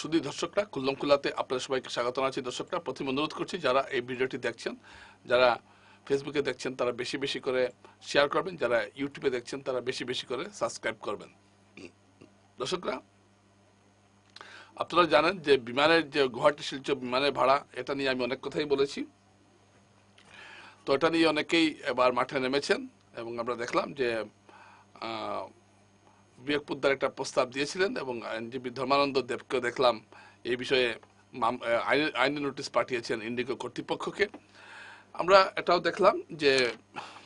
শুধু দর্শকরা খুল্লম খুল্লাতে আপনাদের সবাইকে স্বাগত জানাচ্ছি। দর্শকরা, প্রথমে অনুরোধ করছি, যারা এই ভিডিওটি দেখছেন, যারা ফেসবুকে দেখছেন, তারা বেশি বেশি করে শেয়ার করবেন। যারা ইউটিউবে দেখছেন, তারা বেশি বেশি করে সাবস্ক্রাইব করবেন। দর্শকরা, আপনারা জানেন যে বিমানের যে গুয়াহাটি শিলচর বিমানের ভাড়া, এটা নিয়ে আমি অনেক কথাই বলেছি। তো এটা নিয়ে অনেকেই এবার মাঠে নেমেছেন এবং আমরা দেখলাম যে বিবেক পোদ্দার একটা প্রস্তাব দিয়েছিলেন এবং আইনজীবী ধর্মানন্দ দেবকেও দেখলাম এই বিষয়ে আইনি নোটিশ পাঠিয়েছেন ইন্ডিগো কর্তৃপক্ষকে। আমরা এটাও দেখলাম যে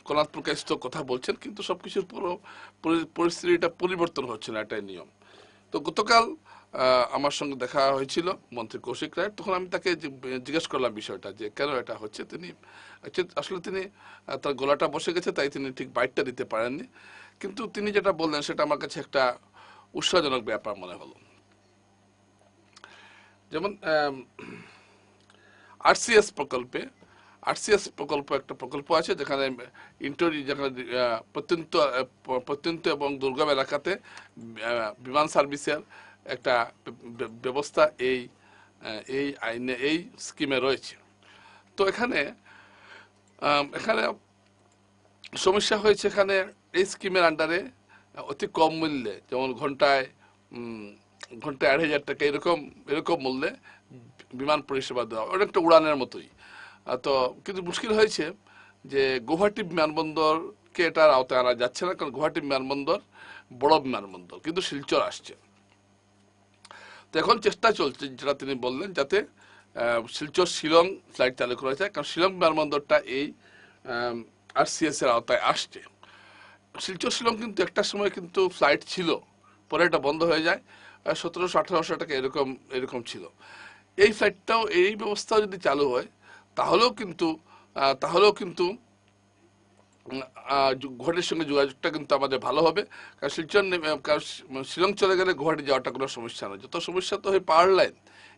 কনাথ প্রকাশ তো কথা বলছেন, কিন্তু সবকিছুর পুরো পরি- পরিস্থিতিটা পরিবর্তন হচ্ছে না এটাই নিয়ম। তো গতকাল আমার সঙ্গে দেখা হয়েছিল মন্ত্রী কৌশিক রায়, তখন আমি তাকে জিজ্ঞেস করলাম বিষয়টা যে কেন এটা হচ্ছে? তিনি আসলে তিনি তার গলাটা বসে গেছে, তাই তিনি ঠিক বাইটটা দিতে পারেননি। কিন্তু তিনি যেটা বললেন, সেটা আমার কাছে একটা উৎসাহজনক ব্যাপার মনে হলো। যেমন আরসিএস প্রকল্পে আরসিএস প্রকল্প একটা প্রকল্প আছে যেখানে ইন্টারি, যেখানে প্রত্যন্ত প্রত্যন্ত এবং দুর্গম এলাকাতে বিমান সার্ভিসের একটা ব্যবস্থা এই এই আইনে, এই স্কিমে রয়েছে। তো এখানে এখানে সমস্যা হয়েছে এখানে এই স্কিমের আন্ডারে অতি কম মূল্যে, যেমন ঘন্টায় ঘন্টায় আড়াই হাজার টাকা, এরকম এরকম মূল্যে বিমান পরিষেবা দেওয়া অনেকটা উড়ানের মতোই। তো কিন্তু মুশকিল হয়েছে যে গুয়াহাটি বিমানবন্দরকে এটার আওতায় আনা যাচ্ছে না, কারণ গুয়াহাটি বিমানবন্দর বড় বিমানবন্দর, কিন্তু শিলচর আসছে। তো এখন চেষ্টা চলছে, যেটা তিনি বললেন, যাতে শিলচর শিলং ফ্লাইট চালু করা যায়, কারণ শিলং বিমানবন্দরটা এই আরসিএস এর আওতায় আসছে। শিলচর শিলং কিন্তু একটা সময় কিন্তু ফ্লাইট ছিল, পরে এটা বন্ধ হয়ে যায়। সতেরোশো, আঠারোশো টাকা এরকম এরকম ছিল। এই ফ্লাইটটাও, এই ব্যবস্থাও যদি চালু হয়, তাহলেও কিন্তু তাহলেও কিন্তু গুয়াহাটির সঙ্গে যোগাযোগটা কিন্তু আমাদের ভালো হবে। কারণ শিলচর কারণ শিলং চলে গেলে গুয়াহাটি যাওয়াটা কোনো সমস্যা নয়। যত সমস্যা তো হয় পাওয়ার লাইন,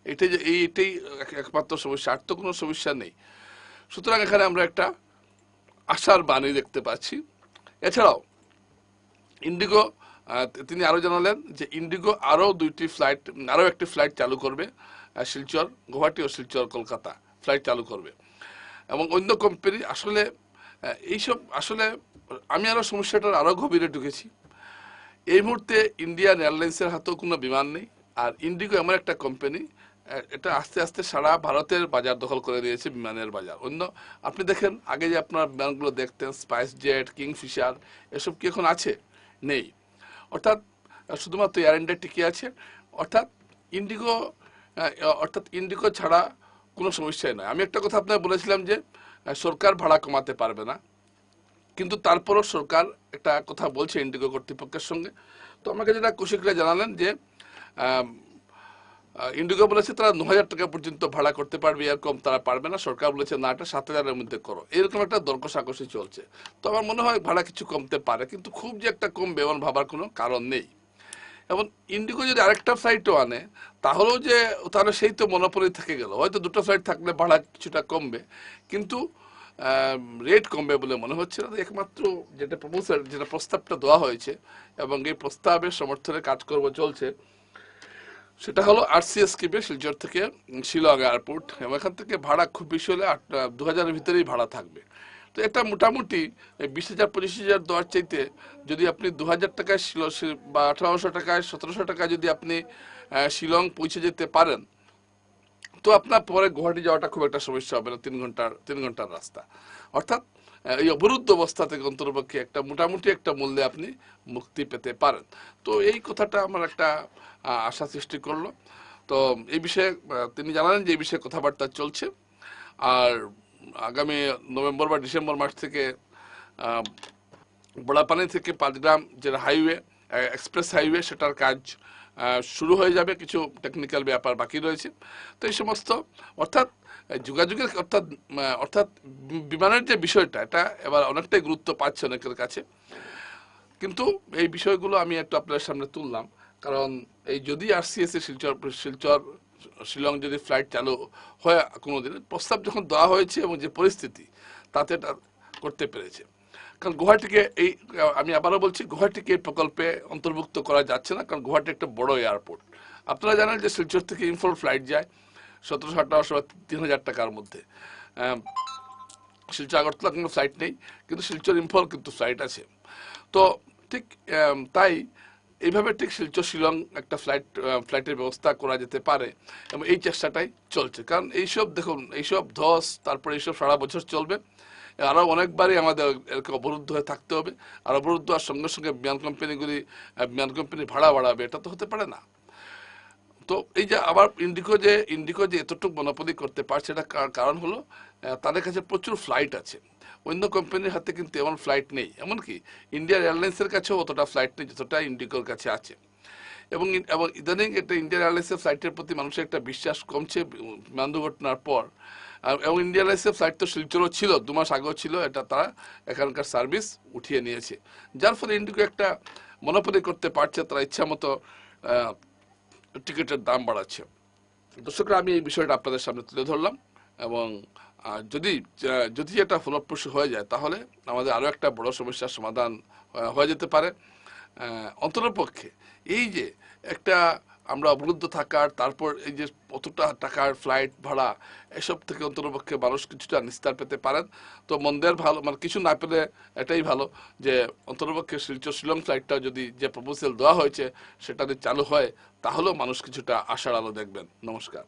এটাই যে, এই, এটাই এক- একমাত্র সমস্যা, আর তো কোনো সমস্যা নেই। সুতরাং এখানে আমরা একটা আশার বাণী দেখতে পাচ্ছি। এছাড়াও ইন্ডিগো তিনি আরও জানালেন যে ইন্ডিগো আরও দুইটি ফ্লাইট আরও একটি ফ্লাইট চালু করবে শিলচর, গুয়াহাটি ও শিলচর, কলকাতা ফ্লাইট চালু করবে। এবং অন্য কোম্পানি আসলে এইসব আসলে আমি আরও সমস্যাটার আরও গভীরে ঢুকেছি। এই মুহূর্তে ইন্ডিয়ান এয়ারলাইন্সের হাতেও কোনো বিমান নেই, আর ইন্ডিগো এমন একটা কোম্পানি এটা আস্তে আস্তে সারা ভারতের বাজার দখল করে দিয়েছে বিমানের বাজার। অন্য, আপনি দেখেন, আগে যে আপনার বিমানগুলো দেখতেন, স্পাইস জেট, কিংফিশার, এসব কি এখন আছে? নেই। অর্থাৎ শুধুমাত্র এয়ার ইন্ডিয়া টিকে আছে। অর্থাৎ, ইন্ডিগো অর্থাৎ ইন্ডিগো ছাড়া কোনো সমস্যাই নয় আমি একটা কথা আপনাকে বলেছিলাম যে সরকার ভাড়া কমাতে পারবে না। কিন্তু তারপরও সরকার একটা কথা বলছে ইন্ডিগো কর্তৃপক্ষের সঙ্গে। তো আমাকে যেটা কৌশিকরা জানালেন যে ইন্ডিগো বলেছে তারা ন হাজার টাকা পর্যন্ত ভাড়া করতে পারবে, এরকম তারা পারবে না। সরকার বলেছে না, এটা সাত হাজারের মধ্যে করো। এরকম একটা দর কষাকষি চলছে। তো আমার মনে হয় ভাড়া কিছু কমতে পারে, কিন্তু খুব যে একটা কমবে এমন ভাবার কোনো কারণ নেই। এবং ইন্ডিগো যদি আরেকটা ফ্লাইটও আনে, তাহলেও যে তাহলে সেই তো মনোপলি থেকে গেল। হয়তো দুটো ফ্লাইট থাকলে ভাড়া কিছুটা কমবে, কিন্তু রেট কমবে বলে মনে হচ্ছে না। একমাত্র যেটা প্রপোজাল যেটা প্রস্তাবটা দেওয়া হয়েছে, এবং এই প্রস্তাবের সমর্থনে কাজকর্ম চলছে সেটা হলো আরসিএস কিপে শিলচর থেকে শিলং এয়ারপোর্ট এবং এখান থেকে ভাড়া খুব বেশি হলে আট দু হাজারের ভিতরেই ভাড়া থাকবে। তো এটা মোটামুটি বিশ হাজার, পঁচিশ হাজার দেওয়ার চাইতে যদি আপনি দু হাজার টাকায় শিল- বা আঠারোশো টাকায়, সতেরোশো টাকায় যদি আপনি শিলং পৌঁছে যেতে পারেন, তো আপনার পরে গুয়াহাটি যাওয়াটা খুব একটা সমস্যা হবে না, তিন ঘণ্টার তিন ঘণ্টার রাস্তা। অর্থাৎ এই অবরুদ্ধ অবস্থা থেকে অন্তরপক্ষে একটা মোটামুটি একটা মূল্যে আপনি মুক্তি পেতে পারেন। তো এই কথাটা আমার একটা আশা সৃষ্টি করল। তো এই বিষয়ে তিনি জানালেন যে এই বিষয়ে কথাবার্তা চলছে। আর আগামী নভেম্বর বা ডিসেম্বর মাস থেকে বড়াপানি থেকে পাঁচগ্রাম যে হাইওয়ে এক্সপ্রেস হাইওয়ে, সেটার কাজ শুরু হয়ে যাবে কিছু টেকনিক্যাল ব্যাপার বাকি রয়েছে। তো এই সমস্ত, অর্থাৎ যোগাযোগের, অর্থাৎ অর্থাৎ বিমানের যে বিষয়টা, এটা এবার অনেকটাই গুরুত্ব পাচ্ছে অনেকের কাছে। কিন্তু এই বিষয়গুলো আমি একটু আপনার সামনে তুললাম। কারণ এই যদি আরসিএস এ শিলচর শিলচর, শিলং যদি ফ্লাইট চালু হয় কোনোদিন, প্রস্তাব যখন দেওয়া হয়েছে এবং যে পরিস্থিতি, তাতে এটা করতে পেরেছে। কারণ গুয়াহাটিকে এই, আমি আবারও বলছি, গুয়াহাটিকে এই প্রকল্পে অন্তর্ভুক্ত করা যাচ্ছে না, কারণ গুয়াহাটি একটা বড় এয়ারপোর্ট। আপনারা জানেন যে শিলচর থেকে ইম্ফল ফ্লাইট যায় সতেরোশো আঠারোশো তিন হাজার টাকার মধ্যে। শিলচর, আগরতলা কোনো ফ্লাইট নেই, কিন্তু শিলচর ইম্ফল কিন্তু ফ্লাইট আছে। তো ঠিক তাই এইভাবে ঠিক শিলচর, শিলং একটা ফ্লাইট ফ্লাইটের ব্যবস্থা করা যেতে পারে এবং এই চেষ্টাটাই চলছে। কারণ এইসব, দেখুন, এইসব ধস, তারপরে এইসব সারা বছর চলবে। আরও অনেকবারই আমাদের এরকম অবরুদ্ধ হয়ে থাকতে হবে। আর অবরুদ্ধ হওয়ার সঙ্গে সঙ্গে বিমান কোম্পানিগুলি বিমান কোম্পানি ভাড়া বাড়াবে, এটা তো হতে পারে না। তো এই যে আবার ইন্ডিকো যে ইন্ডিকো যে এতটুকু মনোপলি করতে পারছে, এটা কার- কারণ হলো তাদের কাছে প্রচুর ফ্লাইট আছে। অন্য কোম্পানির হাতে কিন্তু এমন ফ্লাইট নেই। এমনকি ইন্ডিয়ান এয়ারলাইন্সের কাছেও অতটা ফ্লাইট নেই, যতটা ইন্ডিকোর কাছে আছে। এবং এবং ইদানিং এটা ইন্ডিয়ান এয়ারলাইন্সের ফ্লাইটের প্রতি মানুষের একটা বিশ্বাস কমছে বিমান দুর্ঘটনার পর। এবং ইন্ডিয়ান এয়ারলাইন্সের ফ্লাইট তো শিলচরও ছিল, দু মাস আগেও ছিল, এটা তারা এখানকার সার্ভিস উঠিয়ে নিয়েছে। যার ফলে ইন্ডিকো একটা মনোপলি করতে পারছে, তারা ইচ্ছা মতো টিকিটের দাম বাড়াচ্ছে। দর্শকরা, আমি এই বিষয়টা আপনাদের সামনে তুলে ধরলাম এবং যদি যদি এটা ফলপ্রসূ হয়ে যায়, তাহলে আমাদের আরও একটা বড় সমস্যার সমাধান হয়ে যেতে পারে। অন্তরপক্ষে এই যে একটা আমরা অবরুদ্ধ থাকার, তারপর এই যে কতটা টাকার ফ্লাইট ভাড়া, এসব থেকে অন্তরপক্ষে মানুষ কিছুটা নিস্তার পেতে পারেন। তো মন্দের ভালো মানে কিছু না পেলে এটাই ভালো যে অন্তরপক্ষে শিলচর শিলং ফ্লাইটটা যদি যে প্রপোজাল দেওয়া হয়েছে, সেটা যদি চালু হয়, তাহলেও মানুষ কিছুটা আশার আলো দেখবেন। নমস্কার।